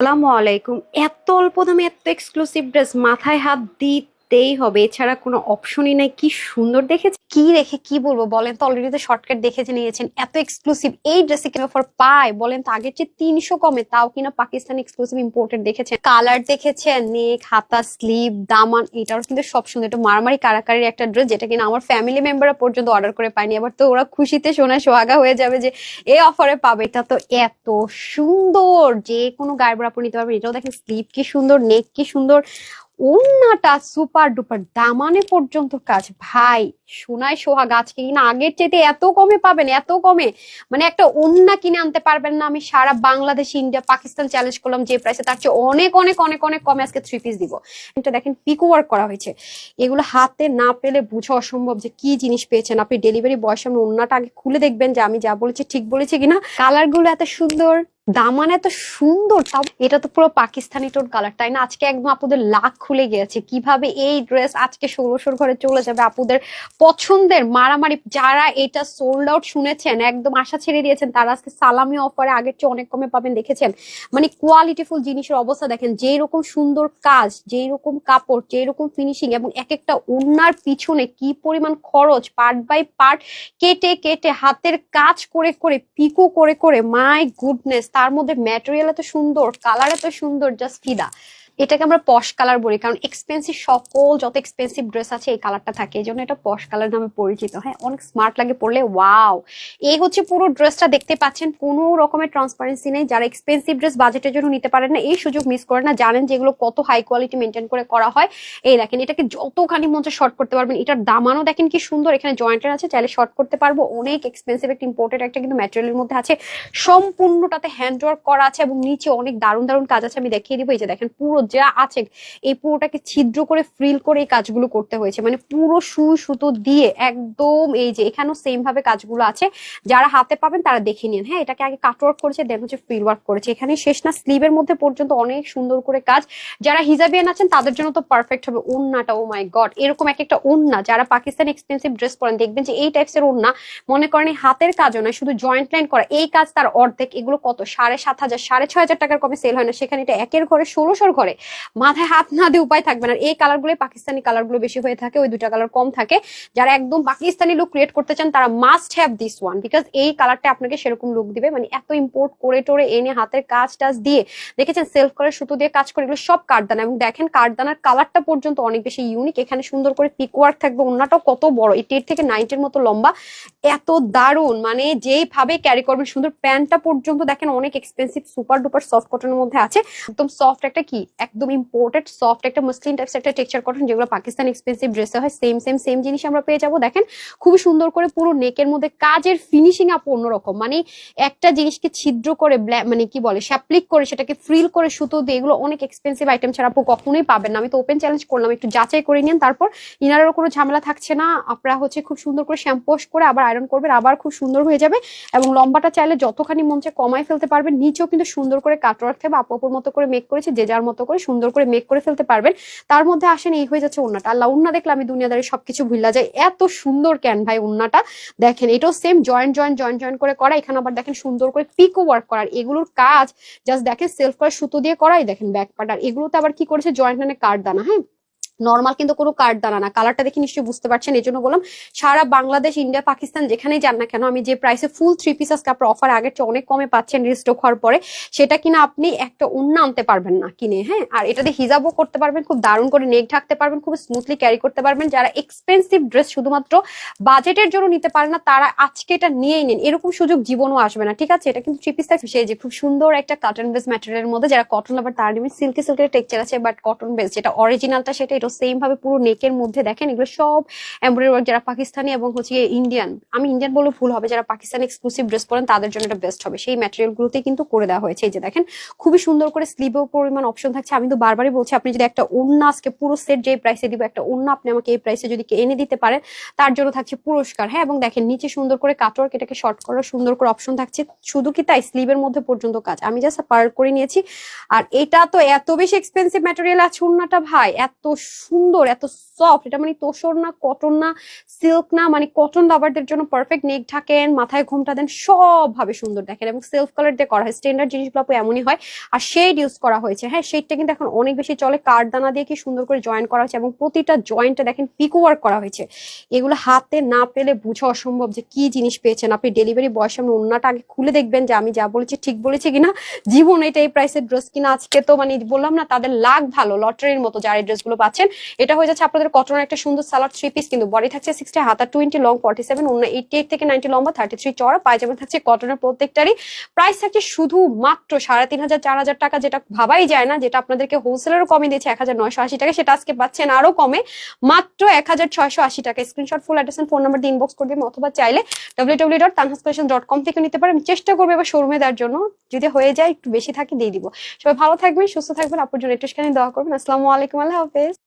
আসসালামু আলাইকুম। এত অল্প দামে এত এক্সক্লুসিভ ড্রেস মাথায় হাত দিতেই হবে। এছাড়া কোনো অপশনই নাই। কি সুন্দর দেখেছে কি রেখে কি বলব? বলেন তো অলরেডি তো শর্টকাট দেখেছে, নিয়েছেন। এত এক্সক্লুসিভ এই ড্রেসে কেন অফার পায়। বলেন তো, আগের চেয়ে তিনশো কমে। তাও কিনা পাকিস্তান এক্সক্লুসিভ ইম্পোর্টেড দেখেছেন। কালার দেখেছেন, নেক, হাতা স্লিভ দামান, এটাও কিন্তু সব সুন্দর। এটা মারামারি কারাকারির একটা ড্রেস যেটা কিনা আমার ফ্যামিলি মেম্বাররা পর্যন্ত অর্ডার করে পায়নি। আবার তো ওরা খুশিতে সোনা সোহাগা হয়ে যাবে যে এই অফারে পাবে। এটা তো এত সুন্দর! যে কোনো গায়ের বরাবর নিতে পারবে এটাও দেখেন স্লিভ কি সুন্দর নেক কি সুন্দর। ওন্নাটা সুপার ডুপার দামানে পর্যন্ত কাজ। ভাই, সোনায় সোহাগ আজকে কিনা আগের চাইতে এত কমে পাবেন, এত কমে। মানে একটা ওন্না কিনে আনতে পারবেন না, আমি সারা বাংলাদেশ, ইন্ডিয়া, পাকিস্তান চ্যালেঞ্জ করলাম যে প্রাইসে তার চেয়ে অনেক অনেক অনেক অনেক কমে আজকে থ্রি পিস দিব। এটা দেখেন পিকো ওয়ার্ক করা হয়েছে। এগুলো হাতে না পেলে বোঝা অসম্ভব যে কি জিনিস পেয়েছেন। আপনি ডেলিভারি বয়স সামনে ওন্নাটা আগে খুলে দেখবেন যে আমি যা বলেছি ঠিক বলেছি কিনা। কালারগুলো এত সুন্দর দামান এত সুন্দর, তাও এটা তো পুরো পাকিস্তানি টোন কালার তাই না? আজকে একদম আপুদের লাখ খুলে গিয়েছে। কীভাবে এই ড্রেস আজকে ষোলোশোর ঘরে চলে যাবে আপুদের পছন্দের মারামারি, যারা এটা সোল্ড আউট শুনেছেন, একদম আশা ছেড়ে দিয়েছেন, তারা আজকে সালামি অফারে আগের চেয়ে অনেক কমে পাবেন। দেখেছেন? মানে কোয়ালিটিফুল জিনিসের অবস্থা দেখেন যেই রকম সুন্দর কাজ যেই রকম কাপড় যেই রকম ফিনিশিং এবং এক একটা ওনার পিছনে কি পরিমাণ খরচ পার্ট বাই পার্ট কেটে কেটে, হাতের কাজ করে করে, পিকো করে করে মাই গুডনেস তার মধ্যে ম্যাটেরিয়াল এত সুন্দর কালার এত সুন্দর জাস্ট ফিদা। এটাকে আমরা পশ কালার বলি, কারণ এক্সপেন্সিভ সকল, যত এক্সপেন্সিভ ড্রেস আছে এই কালারটা থাকে এই জন্য এটা পশ কালার নামে পরিচিত। হ্যাঁ অনেক স্মার্ট লাগে পড়লে ওয়াও এই হচ্ছে পুরো ড্রেসটা দেখতে পাচ্ছেন, কোনো রকমের ট্রান্সপারেন্সি নেই। যারা এক্সপেন্সিভ ড্রেস বাজেটের জন্য নিতে পারেন না, এই সুযোগ মিস করেন না। জানেন যে এগুলো কত হাই কোয়ালিটি মেনটেন করে করা হয়। এই দেখেন, এটাকে যতখানি মঞ্চে শর্ট করতে পারবেন। এটার দামানো দেখেন কি সুন্দর, এখানে জয়েন্টের আছে, চাইলে শর্ট করতে পারব। অনেক এক্সপেন্সিভ একটা ইম্পোর্টেড একটা কিন্তু ম্যাটেরিয়ালের মধ্যে আছে। সম্পূর্ণটাতে হ্যান্ড ওয়ার্ক করা আছে এবং নিচে অনেক দারুণ দারুণ কাজ আছে। আমি দেখিয়ে দিব, এই যে দেখেন, পুরো যা আছে, এই পুরোটাকে ছিদ্র করে ফ্রিল করে এই কাজগুলো করতে হয়েছে। মানে পুরো সুই সুতো দিয়ে একদম এই যে এখানেও সেম ভাবে কাজগুলো আছে। যারা হাতে পাবেন তারা দেখে নিন। হ্যাঁ এটাকে আগে কাট ওয়ার্ক করেছে দেন হচ্ছে ফ্রিল ওয়ার্ক করেছে। এখানে শেষ না স্লিভের মধ্যে পর্যন্ত অনেক সুন্দর করে কাজ। যারা হিজাবিয়ান আছেন, তাদের জন্য তো পারফেক্ট হবে ওন্নাটা। ও মাই গড এরকম এক একটা ওন্না। যারা পাকিস্তান এক্সপেন্সিভ ড্রেস পরেন, দেখবেন যে এই টাইপস এর ওন্না, মনে করেন হাতের কাজও নয়, শুধু জয়েন্ট লাইন করা। এই কাজ তার অর্ধেক। এগুলো কত? সাড়ে সাত হাজার, সাড়ে ছয় হাজার টাকার কমে সেল হয় না। সেখানে এটা একের ঘরে ষোলোশোর ঘরে। মাথায় হাত না দিয়ে উপায় থাকবে না। এই কালারগুলো পাকিস্তানি কালারগুলো বেশি হয়ে থাকে, ওই দুটা কালার কম থাকে। যারা একদম পাকিস্তানি লুক ক্রিয়েট করতে চান, তারা must have this one because এই কালারটা আপনাকে সেরকম লুক দিবে। মানে এত ইম্পোর্ট করে টোরে এনে হাতের কাজ টাজ দিয়ে দেখেছেন সেলফ করে সুতো দিয়ে কাজ করে, এগুলো সব কাঠদানা এবং দেখেন কাঠদানার কালারটা পর্যন্ত অনেক বেশি ইউনিক এখানে সুন্দর করে পিক ওয়ার্ক থাকবে অন্যটাও কত বড়। এটি এর থেকে নাইনটির মতো লম্বা। এত দারুণ। মানে যেইভাবে ক্যারি করবেন, সুন্দর প্যান্টটা পর্যন্ত দেখেন অনেক এক্সপেন্সিভ সুপার ডুপার সফট কটনের মধ্যে আছে। একদম সফট একটা কি? একদম ইম্পোর্টেড সফট একটা মুসলিম টাইপস একটা টেক্সচার কটন যেগুলো পাকিস্তান এক্সপেন্সিভ ড্রেসে হয় সেম সেম সেম জিনিস আমরা পেয়ে যাব। দেখেন, খুবই সুন্দর করে পুরো নেকের মধ্যে কাজের ফিনিশিং আপ অন্যরকম। মানে একটা জিনিসকে ছিদ্র করে মানে কি বলে শ্যাপ্লিক করে সেটাকে ফ্রিল করে সুতো দিয়ে, এগুলো অনেক এক্সপেন্সিভ আইটেম ছাড়া আপু কখনোই পাবেন না। আমি তো ওপেন চ্যালেঞ্জ করলাম, একটু যাচাই করে নিন। তারপর ইনারেরও কোনো ঝামেলা থাকছে না। আপনারা হচ্ছে খুব সুন্দর করে শ্যাম্পু করে আবার আয়রন করবেন, আবার খুব সুন্দর হয়ে যাবে এবং লম্বাটা চাইলে যতখানি মঞ্চে কমায় ফেলতে পারবেন। নিচেও কিন্তু সুন্দর করে কাটওয়ার্ক থাকবে। আপু মতো করে মেক করেছে, যে যার মতো করে, সুন্দর করে মেক করে ফেলতে পারবেন। তার মধ্যে আসেন, এই হয়ে যাচ্ছে উন্নাটা আল্লাহ উন্না দেখলে আমি দুনিয়াদারি সবকিছু ভুললা যায় এত সুন্দর ক্যান ভাই উন্নাটা দেখেন, এটাও same joint joint joint joint করে করা। এখানে আবার দেখেন, সুন্দর করে পিকো ওয়ার্ক করার। এগুলোর কাজ জাস্ট দেখেন সেলফ করে সুতো দিয়ে করাই। দেখেন ব্যাক পার্ট আর এগুলোতে আবার কি করেছে? জয়েন্ট মানে কার্ড দানা হ্যাঁ? নর্মাল কিন্তু কোনো কার্ড দানা না। কালারটা দেখে নিশ্চয়ই বুঝতে পারছেন, এই জন্য বললাম সারা বাংলাদেশ ইন্ডিয়া পাকিস্তান যেখানেই যান না কেন, আমি যে প্রাইসে ফুল থ্রি পিসেস কাপড় অফার আগের চেয়ে অনেক কমে পাচ্ছেন রিস্টক হওয়ার পরে, সেটা কিনা আপনি একটা অন্য আনতে পারবেন না কিনে হ্যাঁ? আর এটাতে হিজাবও করতে পারবেন, খুব দারুণ করে নেক ঢাকতে পারবেন, খুব স্মুথলি ক্যারি করতে পারবেন। যারা এক্সপেন্সিভ ড্রেস শুধুমাত্র বাজেটের জন্য নিতে পারেন না, তারা আজকে এটা নিয়েই নিন। এরকম সুযোগ জীবনও আসবে না, ঠিক আছে? এটা কিন্তু থ্রি পিস থাকবে সেই যে খুব সুন্দর একটা কটন বেস ম্যাটেরিয়ালের মধ্যে, যারা কটন আবার তারা নেবেন সিল্কি সিল্কের টেক্সচার আছে বাট কটন বেস যেটা অরিজিনালটা সেটা এটা সেম ভাবে পুরো নেকের মধ্যে দেখেন এগুলো সব এমব্রয়ডারি ওয়ার্ক যারা পাকিস্তানি এবং হচ্ছে ইন্ডিয়ান আমি ইন্ডিয়ান বলে ভুল হবে, যারা পাকিস্তানি এক্সক্লুসিভ ড্রেস পরেন তাদের জন্য এটা বেস্ট হবে। সেই ম্যাটেরিয়াল গুলোতে কিন্তু করে দেওয়া হয়েছে। এই যে দেখেন, খুবই সুন্দর করে স্লিভেও পরিমাণ অপশন থাকছে। আমি তো বারবারই বলছি, আপনি যদি একটা ওন্না আজকে পুরো সেট যে প্রাইসে দিব, একটা ওন্না আপনি আমাকে এই প্রাইসে যদি এনে দিতে পারেন, তার জন্য থাকছে পুরস্কার। হ্যাঁ এবং দেখেন, নিচে সুন্দর করে কাটওয়ার্ক এটাকে শর্ট করার সুন্দর করে অপশন থাকছে। শুধু কি তাই? স্লিভের মধ্যে পর্যন্ত কাজ। আমি জাস্ট পার করে নিয়েছি। আর এটা তো এত বেশি এক্সপেন্সিভ ম্যাটেরিয়াল আছে ওন্নাটা ভাই। এত সুন্দর, এত সফট এটা মানে তোষর না কটন না সিল্ক না মানে কটন লাভারদের জন্য পারফেক্ট নেক ঢাকেন, মাথায় ঘুমটা দেন সব ভাবে সুন্দর দেখেন এবং সেলফ কালার দিয়ে করা হয়। স্ট্যান্ডার্ড জিনিসগুলো এমনই হয়। আর শেড ইউজ করা হয়েছে। হ্যাঁ শেডটা কিন্তু এখন অনেক বেশি চলে। কাঠদানা দিয়ে কি সুন্দর করে জয়েন করা হয়েছে এবং প্রতিটা জয়েন্টে দেখেন পিকো ওয়ার্ক করা হয়েছে। এগুলো হাতে না পেলে বোঝা অসম্ভব যে কি জিনিস পেয়েছেন। আপনি ডেলিভারি বয়ের সামনে অন্যটা আগে খুলে দেখবেন যে আমি যা বলেছি ঠিক বলেছি কিনা। জীবন এটা এই প্রাইসের ড্রেস কিনা? আজকে তো মানে বললাম না, তাদের লাগ ভালো লটারির মতো যারা এই ড্রেসগুলো পাচ্ছেন এটা হয়ে যাচ্ছে আপনাদের কটনের একটা সুন্দর সালার থ্রি পিস কিন্তু বডি থাকছে সিক্সটি হাতা টোয়েন্টি লং ফর্টি সেভেন অন্য এইটি এইট থেকে নাইনটি লম্বা থার্টি থ্রি চড়া পায়জামা থাকছে কটনের প্রত্যেকটারই। প্রাইস থাকছে শুধু মাত্র সাড়ে তিন হাজার, চার হাজার টাকা যেটা ভাবাই যায় না, যেটা আপনাদেরকে হোলসেলেরও কমে দিয়েছে এক হাজার নয়শো আশি টাকা, সেটা আজকে পাচ্ছেন আরও কমে, মাত্র এক হাজার ছয়শো আশি টাকা। Screenshot full address phone number দিয়ে ইনবক্স করে দেবেন, অথবা চাইলে W W dot dot com থেকে নিতে পারেন। চেষ্টা করব এবার শোরুমে দেওয়ার জন্য, যদি হয়ে যায়, একটু বেশি থাকে দিয়ে দিব। সবাই ভালো থাকবেন, সুস্থ থাকবেন আপনার জন্য একটু দেওয়া করবেন। আসসালামু আলাইকুম, আল্লাহ হাফেজ।